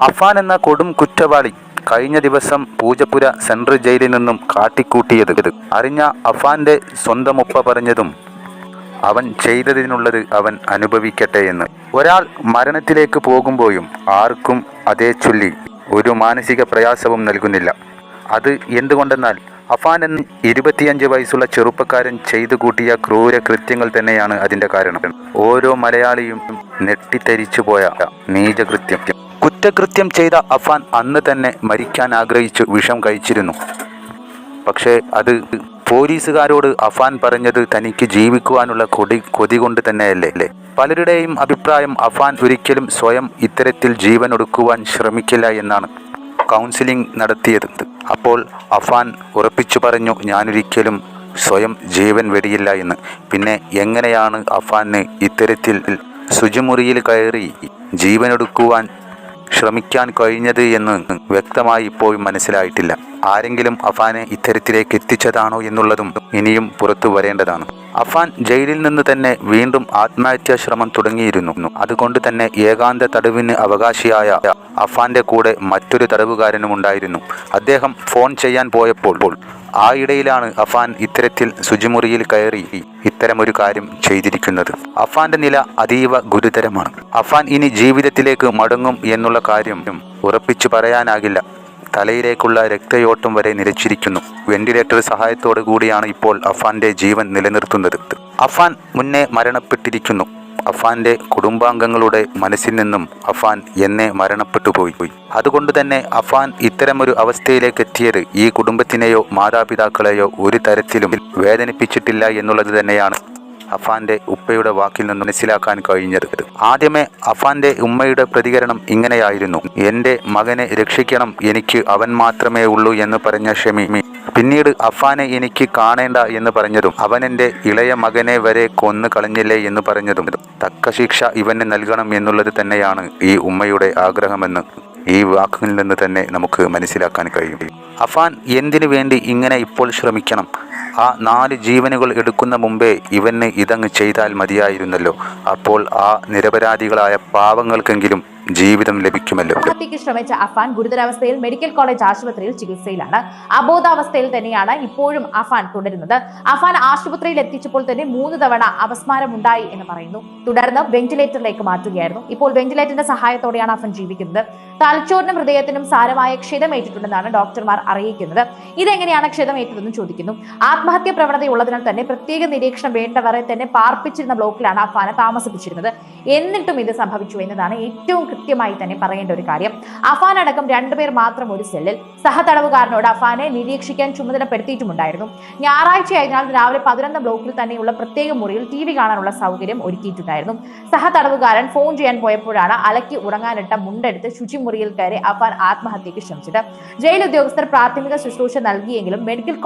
അഫാൻ എന്ന കൊടും കുറ്റവാളി കഴിഞ്ഞ ദിവസം പൂജപ്പുര സെൻട്രൽ ജയിലിൽ നിന്നും കാട്ടിക്കൂട്ടിയത് അറിഞ്ഞ അഫാന്റെ സ്വന്തം ഉപ്പ പറഞ്ഞതും അവൻ ചെയ്തതിനുള്ളത് അവൻ അനുഭവിക്കട്ടെ എന്ന്. ഒരാൾ മരണത്തിലേക്ക് പോകുമ്പോഴും ആർക്കും അതേ ചൊല്ലി ഒരു മാനസിക പ്രയാസവും നൽകുന്നില്ല. അത് എന്തുകൊണ്ടെന്നാൽ അഫാൻ എന്ന ഇരുപത്തിയഞ്ച് വയസ്സുള്ള ചെറുപ്പക്കാരൻ ചെയ്തു കൂട്ടിയ ക്രൂര കൃത്യങ്ങൾ തന്നെയാണ് അതിന്റെ കാരണം. ഓരോ മലയാളിയും നെട്ടിത്തരിച്ചു പോയ നീചകൃത്യം. കുറ്റകൃത്യം ചെയ്ത അഫാൻ അന്ന് തന്നെ മരിക്കാൻ ആഗ്രഹിച്ചു വിഷം കഴിച്ചിരുന്നു. പക്ഷേ അത് പോലീസുകാരോട് അഫാൻ പറഞ്ഞത് തനിക്ക് ജീവിക്കുവാനുള്ള കൊടി കൊതി കൊണ്ട് തന്നെയല്ലേ? അല്ലേ? പലരുടെയും അഭിപ്രായം അഫാൻ ഒരിക്കലും സ്വയം ഇത്തരത്തിൽ ജീവൻ ഒടുക്കുവാൻ ശ്രമിക്കില്ല എന്നാണ് കൗൺസിലിംഗ് നടത്തിയത്. അപ്പോൾ അഫാൻ ഉറപ്പിച്ചു പറഞ്ഞു ഞാനൊരിക്കലും സ്വയം ജീവൻ വെടിയില്ല എന്ന്. പിന്നെ എങ്ങനെയാണ് അഫാന് ഇത്തരത്തിൽ ശുചിമുറിയിൽ കയറി ജീവനൊടുക്കുവാൻ ശ്രമിക്കാൻ കഴിഞ്ഞത് എന്ന് വ്യക്തമായി ഇപ്പോഴും മനസ്സിലായിട്ടില്ല. ആരെങ്കിലും അഫാനെ ഇത്തരത്തിലേക്ക് എത്തിച്ചതാണോ എന്നുള്ളതും ഇനിയും പുറത്തു വരേണ്ടതാണ്. അഫാൻ ജയിലിൽ നിന്ന് തന്നെ വീണ്ടും ആത്മഹത്യാ ശ്രമം തുടങ്ങിയിരുന്നു. അതുകൊണ്ട് തന്നെ ഏകാന്ത തടവിന് അവകാശിയായ അഫാന്റെ കൂടെ മറ്റൊരു തടവുകാരനും ഉണ്ടായിരുന്നു. അദ്ദേഹം ഫോൺ ചെയ്യാൻ പോയപ്പോൾ ആ ഇടയിലാണ് അഫാൻ ഇത്തരത്തിൽ ശുചിമുറിയിൽ കയറി ഇത്തരമൊരു കാര്യം ചെയ്തിരിക്കുന്നത്. അഫാന്റെ നില അതീവ ഗുരുതരമാണ്. അഫാൻ ഇനി ജീവിതത്തിലേക്ക് മടങ്ങും എന്നുള്ള കാര്യം ഉറപ്പിച്ചു പറയാനാകില്ല. തലയിലേക്കുള്ള രക്തയോട്ടം വരെ നിലച്ചിരിക്കുന്നു. വെന്റിലേറ്റർ സഹായത്തോടു കൂടിയാണ് ഇപ്പോൾ അഫാന്റെ ജീവൻ നിലനിർത്തുന്നത്. അഫാൻ മുന്നേ മരണപ്പെട്ടിരിക്കുന്നു. അഫാന്റെ കുടുംബാംഗങ്ങളുടെ മനസ്സിൽ നിന്നും അഫാൻ എന്നെ മരണപ്പെട്ടു പോയി. പോയി അതുകൊണ്ട് തന്നെ അഫാൻ ഇത്തരമൊരു അവസ്ഥയിലേക്ക് എത്തിയത് ഈ കുടുംബത്തിനെയോ മാതാപിതാക്കളെയോ ഒരു തരത്തിലും വേദനിപ്പിച്ചിട്ടില്ല എന്നുള്ളത് തന്നെയാണ്. അഫാന്റെ ഉപ്പയുടെ വാക്കിൽ നിന്ന് മനസ്സിലാക്കാൻ കഴിഞ്ഞത് ആദ്യമേ അഫാന്റെ ഉമ്മയുടെ പ്രതികരണം ഇങ്ങനെയായിരുന്നു. എന്റെ മകനെ രക്ഷിക്കണം എനിക്ക് അവൻ മാത്രമേ ഉള്ളൂ എന്ന് പറഞ്ഞ ഷമി. പിന്നീട് അഫാനെ എനിക്ക് കാണേണ്ട എന്ന് പറഞ്ഞതും അവൻ എന്റെ ഇളയ മകനെ വരെ കൊന്നു കളഞ്ഞില്ലേ എന്ന് പറഞ്ഞതും. തക്ക ശിക്ഷ ഇവന് നൽകണം എന്നുള്ളത് തന്നെയാണ് ഈ ഉമ്മയുടെ ആഗ്രഹമെന്ന് ഈ വാക്കുകളിൽ നിന്ന് തന്നെ നമുക്ക് മനസ്സിലാക്കാൻ കഴിയും. അഫാൻ എന്തിനു വേണ്ടി ഇങ്ങനെ ഇപ്പോൾ ശ്രമിക്കണം? ആ നാല് ജീവനുകൾ എടുക്കുന്ന മുമ്പേ ഇവന് ഇതങ്ങ് ചെയ്താൽ മതിയായിരുന്നല്ലോ. അപ്പോൾ ആ നിരപരാധികളായ പാവങ്ങൾക്കെങ്കിലും ജീവിതം ലഭിക്കുമല്ലോ. ഹത്യക്ക് ശ്രമിച്ച അഫാൻ ഗുരുതരാവസ്ഥയിൽ മെഡിക്കൽ കോളേജ് ആശുപത്രിയിൽ ചികിത്സയിലാണ്. അബോധാവസ്ഥയിൽ തന്നെയാണ് ഇപ്പോഴും അഫാൻ തുടരുന്നത്. അഫാൻ ആശുപത്രിയിൽ എത്തിച്ചപ്പോൾ തന്നെ മൂന്ന് തവണ അപസ്മാരമുണ്ടായി എന്ന് പറയുന്നു. തുടർന്ന് വെന്റിലേറ്ററിലേക്ക് മാറ്റുകയായിരുന്നു. ഇപ്പോൾ വെന്റിലേറ്ററിന്റെ സഹായത്തോടെയാണ് അഫാൻ ജീവിക്കുന്നത്. തലച്ചോറിനും ഹൃദയത്തിനും സാരമായ ക്ഷതമേറ്റിട്ടുണ്ടെന്നാണ് ഡോക്ടർമാർ അറിയിക്കുന്നത്. ഇതെങ്ങനെയാണ് ക്ഷതമേറ്റതെന്ന് ചോദിക്കുന്നു. ആത്മഹത്യ പ്രവണതയുള്ളതിനാൽ തന്നെ പ്രത്യേക നിരീക്ഷണം വേണ്ടവരെ തന്നെ പാർപ്പിച്ചിരുന്ന ബ്ലോക്കിലാണ് അഫാനെ താമസിപ്പിച്ചിരുന്നത്. എന്നിട്ടും ഇത് സംഭവിച്ചു എന്നതാണ് ഏറ്റവും കൃത്യമായി തന്നെ പറയേണ്ട ഒരു കാര്യം. അഫാൻ അടക്കം രണ്ടുപേർ മാത്രം ഒരു സെല്ലിൽ. സഹതടവുകാരനോട് അഫാനെ നിരീക്ഷിക്കാൻ ചുമതലപ്പെടുത്തിയിട്ടുമുണ്ടായിരുന്നു. ഞായറാഴ്ച ആയതിനാൽ രാവിലെ പതിനൊന്ന് ബ്ലോക്കിൽ തന്നെയുള്ള പ്രത്യേക മുറിയിൽ ടി വി കാണാനുള്ള സൗകര്യം ഒരുക്കിയിട്ടുണ്ടായിരുന്നു. സഹതടവുകാരൻ ഫോൺ ചെയ്യാൻ പോയപ്പോഴാണ് അലക്കി ഉറങ്ങാനിട്ട മുണ്ടെടുത്ത് ശുചിമുറിയിൽ കയറി അഫാൻ ആത്മഹത്യക്ക് ശ്രമിച്ചത്. ജയിൽ ഉദ്യോഗസ്ഥർ പ്രാഥമിക ശുശ്രൂഷ നൽകിയെങ്കിലും മെഡിക്കൽ